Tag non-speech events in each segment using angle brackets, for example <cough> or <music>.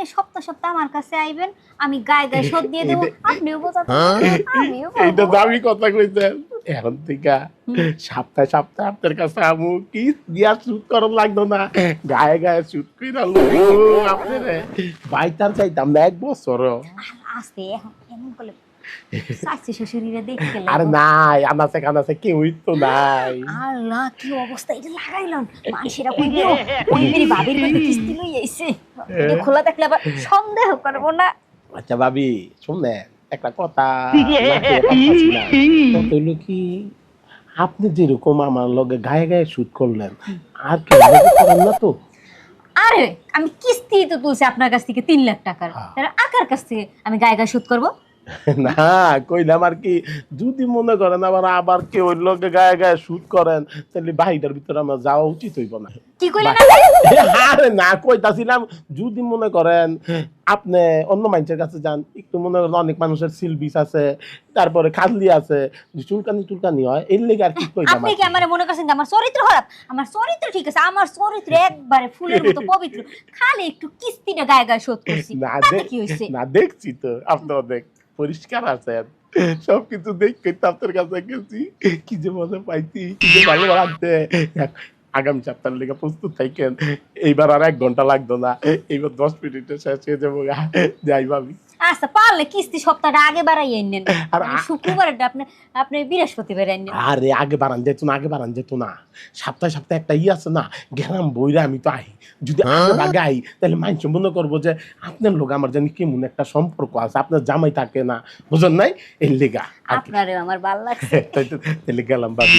আপনি সপ্তাহ সপ্তাহ আমার কাছে আইবেন আমি গায়ে গায়ে শোধ দিয়ে দেবো। <laughs> আপনিও বোঝাতে আমিও এইটা। দামি কথা কইছেন। এখন থেকে সপ্তাহে সপ্তাহে আপনার কাছে আমু কি দিয়া শুট করার লাগতো না? গায়ে গায়ে শুট আপনি আপনার। বাইতার চাইতাম না এক বছর আস্তে এখন এমন করলে আরে নাই আনাসে কানাসে কেউই তো নাই। আল্লাহ কি অবস্থা এটা লাগাইলাম। মানুষেরা কই দিও ওই বাবির মধ্যে কিস্তি লই আইছে। এটা খোলা থাকলে আবার সন্দেহ করব না। আচ্ছা ভাবি শুনে একটা কথা কি আপনি যেরকম আমার লগে গায়ে গায়ে শুট করলেন আর কি করেন না তো? আরে আমি কিস্তি তো তুলছি আপনার কাছ থেকে তিন লাখ টাকার। হ্যাঁ। আকার কাছ থেকে আমি গায়ে গায়ে শোধ করব? <laughs> না কইলাম আর কি? যদি মনে করেন আবার আবার কেউ ওই লোকে গায়ে গায়ে শুট করেন তাহলে বাহিটার ভিতরে আমার যাওয়া উচিত হইব না। কি কইলেন? <laughs> আরে না কইতাছিলাম যদি মনে করেন আপনি অন্য মানুষের কাছে যান একটু মনে করেন অনেক মানুষের সিলবিস আছে তারপরে খাদলি আছে চুলকানি টুলকানি হয় এর লেগে আর কি কইলাম আপনি কি আমার মনে করছেন আমার চরিত্র খারাপ? আমার চরিত্র ঠিক আছে আমার চরিত্র একবারে ফুলের মতো পবিত্র খালি একটু কিস্তিটা গায়ে গায়ে শোধ করছি। না তাতে দেখ কি হয়েছে না দেখছি তো আপনি অনেক পরিষ্কার আছেন সবকিছু দেখে আপনার কাছে গেছি কি যে মজা পাইছি কি যে ভালো লাগছে আগামী সপ্তাহের লেগে প্রস্তুত থাকেন এইবার আর এক ঘণ্টা লাগতো না এইবার দশ মিনিটে শেষ হয়ে যাব। যাই ভাবি আচ্ছা পারলে কিস্তি সপ্তাহটা আগে বাড়াই নেন আর মানে শুক্রবারটা আপনি আপনি বৃহস্পতিবার নেন আরে আগে বাড়ান যেত না আগে বাড়ান যেত না। সপ্তাহে সপ্তাহে একটা ই আছে না গেলাম বইরা আমি তো আই। যদি আগে আগে আই তাহলে মানুষ মনে করব যে আপনার লোক আমার জানি কেমন একটা সম্পর্ক আছে আপনার জামাই থাকে না বুঝেন নাই? এর লেগা আপনারে আমার ভালো লাগছে। তাহলে গেলাম বাবি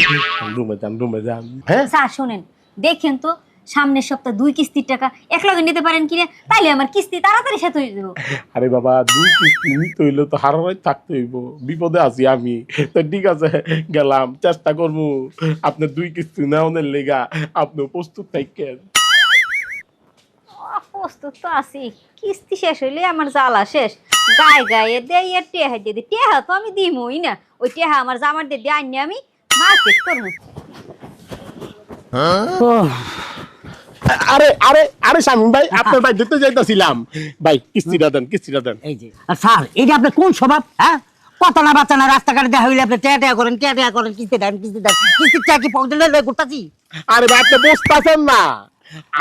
রুমে যান রুমে যান। হ্যাঁ? স্যার শোনেন দেখেন তো সামনের সপ্তাহ দুই কিস্তির টাকা এক লগে নিতে পারেন কিনা তাইলে আমার কিস্তি তাড়াতাড়ি শেষ হয়ে যাব। আরে বাবা দুই কিস্তি নিতে হইলে তো হারারাই থাকতে হইব। বিপদে আছি আমি। তো ঠিক আছে গেলাম চেষ্টা করব। আপনার দুই কিস্তি নেওয়ার লেগা আপনি প্রস্তুত থাকেন। প্রস্তুত তো আছি। কিস্তি শেষ হইলে আমার জ্বালা শেষ। গায়ে গায়ে দেই আর টেহা দিয়ে দিই। টেহা তো আমি দিমই না। ওই টেহা আমার জামার দিয়ে দিয়ে আনি আমি মার্কেট করব। আরে আরে আরে শামিম ভাই আপনার ভাই দিতে যাইতেছিলাম। ভাই কিস্তিটা দেন কিস্তিটা দেন। এই যে আর স্যার এটা আপনার কোন স্বভাব হ্যাঁ? কত বাচ্চানা বাচ্চা রাস্তাঘাটে দেখা হইলে আপনি টেয়া টেয়া করেন টেয়া টেয়া করেন কিস্তি দেন কিস্তি দেন কিস্তি টেয়া কি পকেটে লয়ে ঘুরতাছি। আরে ভাই আপনি না।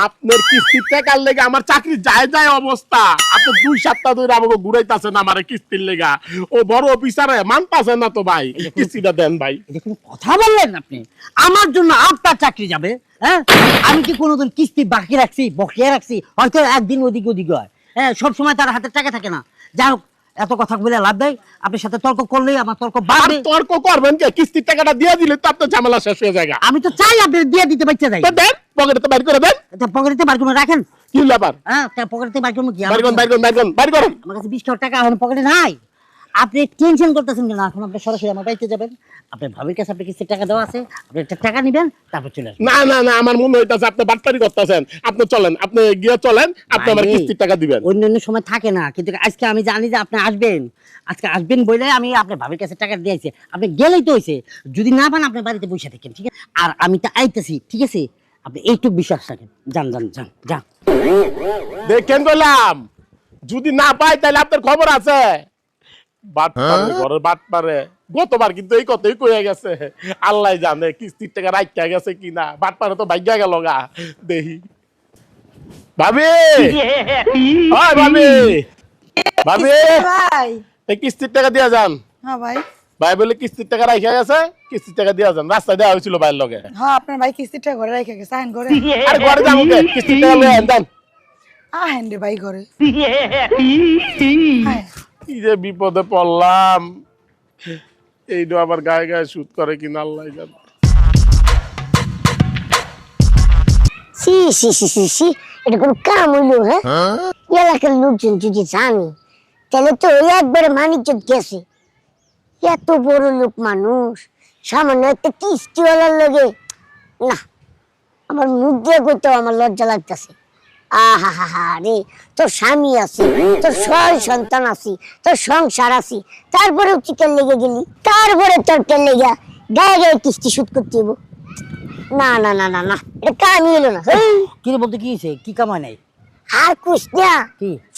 আপনার কিস্তির টাকার লেগে আমার চাকরি যায় যায় অবস্থা। আপনি দুই সপ্তাহ ধরে আমাকে ঘুরাইতেছেন আমার কিস্তির লেগা। ও বড় অফিসারে মানতাছেন না তো ভাই। কিস্তিটা দেন ভাই। কথা বললেন আপনি। আমার জন্য আপনার চাকরি যাবে হ্যাঁ? আমি কি কোনোদিন কিস্তি বাকি রাখছি বকিয়ে রাখছি? হয়তো একদিন ওদিক ওদিক হয়। হ্যাঁ সবসময় তার হাতে টাকা থাকে না। যাই হোক এত কথা বলে লাভ দেয় আপনার সাথে তর্ক করলেই আমার তর্ক বাড়বে। তর্ক করবেন কে? কিস্তির টাকাটা দিয়ে দিলে তো আপনার ঝামেলা শেষ হয়ে যায় আমি তো চাই আপনি দিয়ে দিতে পারছে যাই। দেন। পকেটে বাইর করে দেন। পকেটে বার করে রাখেন। কি ব্যাপার হ্যাঁ পকেটে বার করব কি? বাইর করুন বাইর করুন বাইর করুন বাইর করুন। আমার কাছে বিশ টাকা এখন পকেটে নাই। আপনি টেনশন করতেছেন কেন? এখন আপনি সরাসরি আমার বাড়িতে যাবেন। আপনার ভাবির কাছে আপনি কিস্তির টাকা দেওয়া আছে। আপনি একটা টাকা নেবেন তারপর চলে আসবেন। না না না আমার মনে হইতাছে আপনি বাটপারি করতেছেন। আপনি চলেন আপনি গিয়ে চলেন আপনি আমার কিস্তির টাকা দিবেন। অন্য অন্য সময় থাকে না কিন্তু আজকে আমি জানি যে আপনি আসবেন। আজকে আসবেন বলে আমি আপনার ভাবির কাছে টাকা দিয়েছি। আপনি গেলেই তো হয়েছে যদি না পান আপনার বাড়িতে বসে থাকেন ঠিক আছে? আর আমি তো আইতেছি ঠিক আছে? আপনি এইটুকু বিশ্বাস রাখেন। যান যান যান যান। দেখেন বললাম যদি না পাই তাহলে আপনার খবর আছে। বাট পারে ঘরের বাট পারে। গতবার কিন্তু এই কথাই কয়ে গেছে। আল্লাহ জানে কিস্তির টাকা রাখতে গেছে কিনা। পারে তো ভাগ্যা গেল গা। দেহি। ভাবি! <laughs> হয় ভাবি! ভাবি! ভাই। কিস্তির টাকা দিয়া যান। হ্যাঁ ভাই। ভাই বলে কিস্তির টাকা রাখা গেছে কিস্তির টাকা দিয়া যান। রাস্তা দেওয়া হয়েছিল ভাইয়ের লগে। হ্যাঁ আপনার ভাই কিস্তিটা ঘরে রেখে গেছে আহেন ঘরে। আরে ঘরে যাব কে? কিস্তির টাকা লয়ে আন, যান আহেন রে ভাই ঘরে। হ্যাঁ কি যে বিপদে পড়লাম। এইটা আবার গায়ে গায়ে শুট করে কিনা আল্লাহ জানে। সি সি সি সি সি এটা কোনো কাম হইল হ্যাঁ? এলাকার লোকজন যদি জানে তাহলে তো ওই একবারে মানিজ্য গেছে। এত বড় লোক মানুষ। সামান্য একটা কিস্তিওয়ালার লগে। না আমার মুখ দিয়ে করতেও আমার লজ্জা লাগতেছে। আহা হা হা রে তোর স্বামী আছে তোর ছয় সন্তান আছে তোর সংসার আছে তারপরেও চিকেন লেগে গেলি? তারপরে তোর তেল লেগে গায়ে গায়ে কিস্তি শুট করতে হইব। না না না না না এটা কামই না। হেই। কি রে বলতে কি হয়েছে কি কামায় নাই? আর কুস না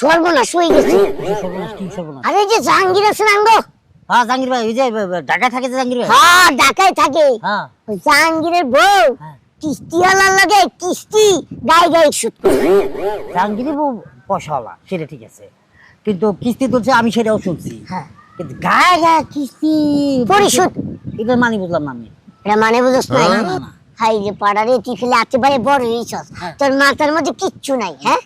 সর্বনাশ হয়ে গেছে। আরে যে জাহাঙ্গীর আছে হ্যাঁ জাহাঙ্গীর ভাই ওই যে ঢাকায় থাকে যে জাহাঙ্গীর ভাই? হ্যাঁ ঢাকায় থাকে। হ্যাঁ। জাহাঙ্গীরের বউ হ্যাঁ। কিস্তিওয়ালার লাগে কিস্তি গায়ে গায়ে সুদ করে। জাহাঙ্গীরই বউ পয়সাওয়ালা সেটা ঠিক আছে। কিন্তু কিস্তি তুলছে আমি সেটাও শুনছি। হ্যাঁ। কিন্তু গায়ে গায়ে কিস্তি পরিশোধ। এটার মানে বুঝলাম না আমি। এটা মানে বুঝছ না। হাই যে পাড়ারে খেলে আতে বড় হয়েছস তোর মাথার মধ্যে কিচ্ছু নাই হ্যাঁ?